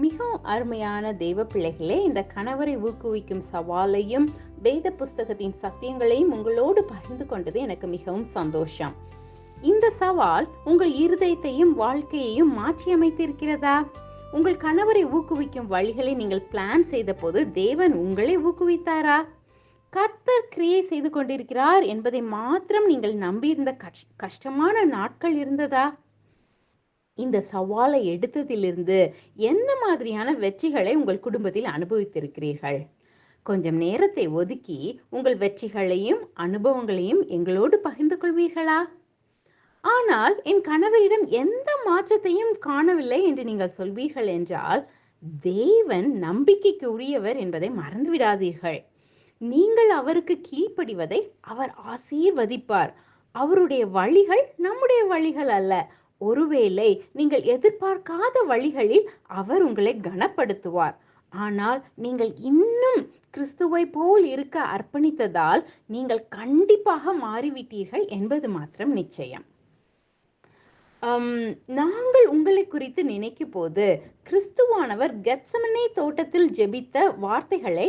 மிகவும் அருமையான தெய்வ பிள்ளைகளே இந்த கணவரை ஊக்குவிக்கும் சவாலையும் வேத புஸ்தகத்தின் சத்தியங்களையும் உங்களோடு பகிர்ந்து கொண்டது எனக்கு மிகவும் சந்தோஷம். இந்த சவால் உங்கள் இருதயத்தையும் வாழ்க்கையையும் மாற்றி அமைத்திருக்கிறதா? உங்கள் கணவரை ஊக்குவிக்கும் வழிகளை நீங்கள் பிளான் செய்த போது தேவன் உங்களை ஊக்குவித்தாரா? கத்தர் கிரியை செய்து கொண்டிருக்கிறார் என்பதை மாத்திரம் நீங்கள் நம்பியிருந்த கஷ்- கஷ்டமான நாட்கள் இருந்ததா? இந்த சவாலை எடுத்ததிலிருந்து என்ன மாதிரியான வெற்றிகளை உங்கள் குடும்பத்தில் அனுபவித்திருக்கிறீர்கள்? கொஞ்சம் நேரத்தை ஒதுக்கி உங்கள் வெற்றிகளையும் அனுபவங்களையும் எங்களோடு பகிர்ந்து கொள்வீர்களா? ஆனால் என் கணவரிடம் எந்த மாற்றத்தையும் காணவில்லை என்று நீங்கள் சொல்வீர்கள் என்றால் தேவன் நம்பிக்கைக்கு உரியவர் என்பதை மறந்துவிடாதீர்கள். நீங்கள் அவருக்கு கீழ்ப்படிவதை அவர் ஆசீர்வதிப்பார். அவருடைய வழிகள் நம்முடைய வழிகள் அல்ல. ஒருவேளை நீங்கள் எதிர்பார்க்காத வழிகளில் அவர் உங்களை கனப்படுத்துவார். ஆனால் நீங்கள் இன்னும் கிறிஸ்துவை போல் இருக்க அர்ப்பணித்ததால் நீங்கள் கண்டிப்பாக மாறிவிட்டீர்கள் என்பது மாத்திரம் நிச்சயம். நாங்கள் உங்களை குறித்து நினைக்கும் போது கிறிஸ்துவானவர் கெட்சமனே தோட்டத்தில் ஜெபித்த வார்த்தைகளை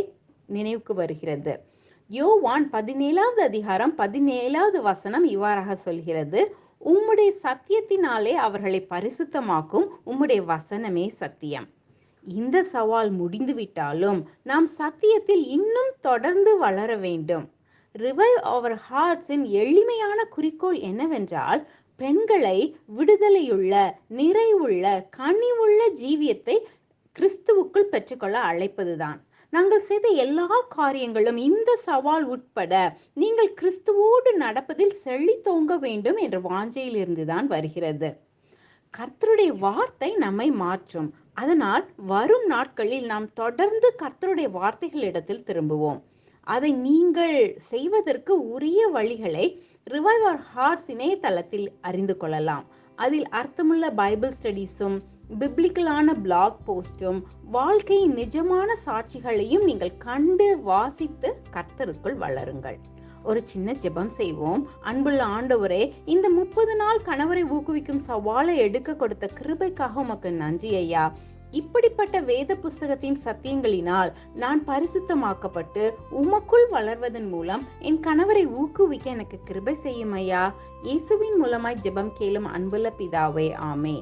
நினைவுக்கு வருகிறது. யோவான் பதினேழாவது அதிகாரம் பதினேழாவது வசனம் இவ்வாறாக சொல்கிறது. உம்முடைய சத்தியத்தினாலே அவர்களை பரிசுத்தமாக்கும் உம்முடைய வசனமே சத்தியம். இந்த சவால் முடிந்துவிட்டாலும் நாம் சத்தியத்தில் இன்னும் தொடர்ந்து வளர வேண்டும். ரிவைவ் அவர் ஹார்ட்ஸின் எளிமையான குறிக்கோள் என்னவென்றால் பெண்களை விடுதலையுள்ள நிறைவுள்ள கனிவுள்ள ஜீவியத்தை கிறிஸ்துவுக்குள் பெற்றுக்கொள்ள அழைப்பதுதான். நாங்கள் செய்த எல்லா காரியங்களும் இந்த சவால் உட்பட நீங்கள் கிறிஸ்துவோடு நடப்பதில் செழித்தோங்க வேண்டும் என்ற வாஞ்சையிலிருந்து தான் வருகிறது. கர்த்தருடைய வார்த்தை நம்மை மாற்றும். அதனால் வரும் நாட்களில் நாம் தொடர்ந்து கர்த்தருடைய வார்த்தைகளிடத்தில் திரும்புவோம். அதை நீங்கள் செய்வதற்கு உரிய வழிகளை ரிவைவர் ஹார்ட்ஸ் இணையதளத்தில் அறிந்து கொள்ளலாம். அதில் அர்த்தமுள்ள பைபிள் ஸ்டடீஸும் பிப்ளிக்கலான பிளாக் போஸ்டும் வாழ்க்கையின் நிஜமான சாட்சிகளையும் நீங்கள் கண்டு வாசித்து கர்த்தருக்குள் வளருங்கள். ஒரு சின்ன ஜெபம் செய்வோம். அன்புள்ள ஆண்டவரே இந்த முப்பது நாள் கணவரை ஊக்குவிக்கும் சவாலை எடுக்க கொடுத்த கிருபைக்காக உமக்கு நன்றி ஐயா. இப்படிப்பட்ட வேத புஸ்தகத்தின் சத்தியங்களினால் நான் பரிசுத்தமாக்கப்பட்டு உமக்குள் வளர்வதன் மூலம் என் கணவரை ஊக்குவிக்க எனக்கு கிருபை செய்யும் ஐயா. இயேசுவின் மூலமாய் ஜெபம் கேளும் அன்புள்ள பிதாவே ஆமே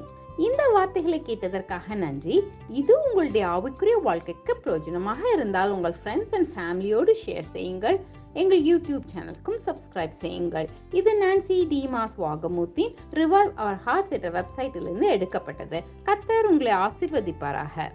இந்த வார்த்தைகளை கேட்டதற்காக நன்றி. இது உங்களுடைய ஆவிக்குரிய வாழ்க்கைக்கு பிரயோஜனமாக இருந்தால் உங்கள் ஃப்ரெண்ட்ஸ் அண்ட் ஃபேமிலியோடு ஷேர் செய்யுங்கள். எங்கள் யூடியூப் சேனலுக்கும் சப்ஸ்கிரைப் செய்யுங்கள். இது நான்சி டிமாஸ் வாகமூர்த்தி ரிவால்வ் அவர் ஹார்ட்ஸ் என்ற வெப்சைட்டிலிருந்து எடுக்கப்பட்டது. கத்தர் உங்களை ஆசிர்வதிப்பாராக.